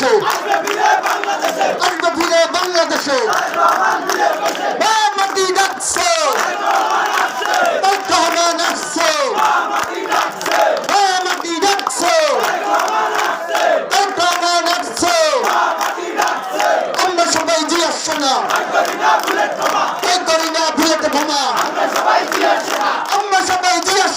বাংলাদেশে আসবে ফিরে বাংলাদেশে মাটি ডাকছে রহমান আসছে মাটি ডাকছে রহমান আসছে আমরা সবাই জিয়ার সোনা এই করি না ভুলেতে ভোমা আমরা সবাই জিয়ার